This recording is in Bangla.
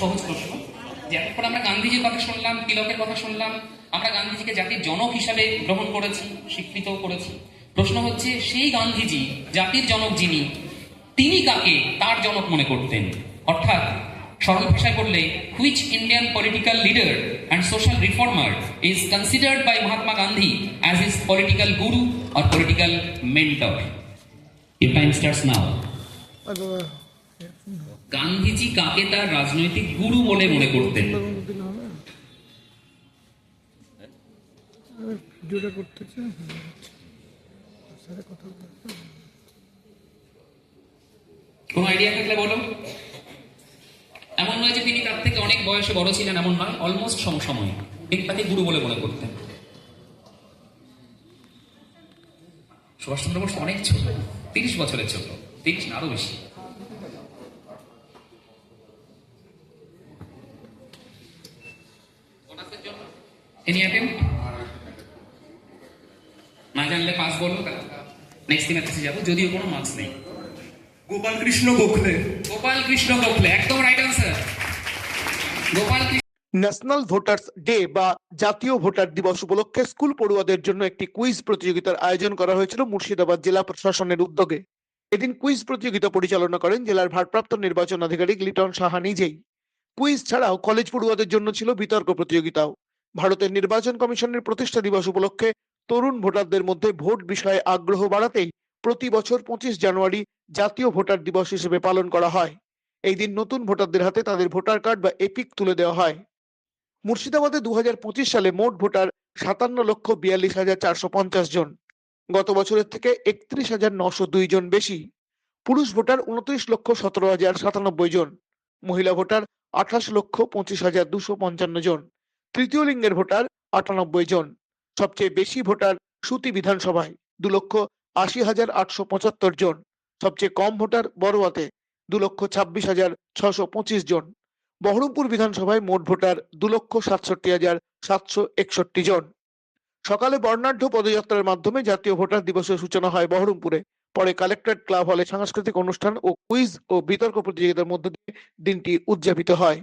সহজ প্রশ্ন। যে এতক্ষণ আমরা গান্ধীজির কথা শুনলাম, তিলকের কথা শুনলাম, আমরা গান্ধীজিকে জাতির জনক হিসাবে গ্রহণ করেছি, স্বীকৃত করেছি। প্রশ্ন হচ্ছে, সেই গান্ধীজি, জাতির জনক যিনি, তিনি কাকে তার জনক মনে করতেন? অর্থাৎ, সরল ভাষায় বললে which Indian political leader and social reformer is considered by Mahatma Gandhi as is political guru or political mentor your time starts now আর গান্ধীজি কাকে তার রাজনৈতিক গুরু বলে মনে করতেন? ভিডিওটা কথা কোন আইডিয়া থাকলে বলো। এমন নয় যে তিনি তার থেকে অনেক বয়সে বড় ছিলেন এমন নয় অলমোস্ট সমসময় তিনি তাকে গুরু বলে মনে করতেন। সুভাষচন্দ্র বোস অনেক ছোট তিরিশ বছরের ছোট তিরিশ না আরও বেশি। এনি অ্যাটেম্প না জানলে পাস বলো নেক্সট দিনের কাছে যাব যদিও কোনো মার্কস নেই। গোপাল কৃষ্ণ গোখলে। গোপাল কৃষ্ণ গোখলে একদম right answer Gopal national voters day বা জাতীয় ভোটার দিবস উপলক্ষে স্কুল পড়ুয়াদের জন্য একটি কুইজ প্রতিযোগিতার আয়োজন করা হয়েছিল মুর্শিদাবাদ জেলা প্রশাসনের উদ্যোগে। এদিন কুইজ প্রতিযোগিতা পরিচালনা করেন জেলার ভারপ্রাপ্ত নির্বাচন আধিকারিক লিটন সাহা নিজেই। কুইজ ছাড়াও কলেজ পড়ুয়াদের জন্য ছিল বিতর্ক প্রতিযোগিতাও। ভারতের নির্বাচন কমিশনের প্রতিষ্ঠা দিবস উপলক্ষে তরুণ ভোটারদের মধ্যে ভোট বিষয়ে আগ্রহ বাড়াতেই প্রতি বছর পঁচিশ জানুয়ারি জাতীয় ভোটার দিবস হিসেবে পালন করা হয়। এই দিন নতুন ভোটারদের হাতে তাদের ভোটার কার্ড বা এপিক তুলে দেওয়া হয়। মুর্শিদাবাদে দু হাজার পঁচিশ সালে মোট ভোটার সাতান্ন লক্ষ বিয়াল্লিশ হাজার চারশো পঞ্চাশ জন। গত বছরের থেকে একত্রিশ হাজার নশো দুই জন বেশি। পুরুষ ভোটার উনত্রিশ লক্ষ সতেরো হাজার সাতানব্বই জন। মহিলা ভোটার আঠাশ লক্ষ পঁচিশ হাজার দুশো পঞ্চান্ন জন। তৃতীয় লিঙ্গের ভোটার আটানব্বই জন। সবচেয়ে বেশি ভোটার সুতি বিধানসভায়, দু লক্ষ আশি হাজার আটশো পঁচাত্তর জন। সবচেয়ে কম ভোটার বড়োয়াতে দু লক্ষ ছাব্বিশ হাজার ছশো পঁচিশ জন। বহরমপুর বিধানসভায় মোট ভোটার দু লক্ষ সাতষট্টি হাজার সাতশো একষট্টি জন। সকালে বর্ণাঢ্য পদযাত্রার মাধ্যমে জাতীয় ভোটার দিবসের সূচনা হয় বহরমপুরে। পরে কালেক্টরেট ক্লাব হলে সাংস্কৃতিক অনুষ্ঠান ও কুইজ ও বিতর্ক প্রতিযোগিতার মধ্য দিয়ে দিনটি উদযাপিত হয়।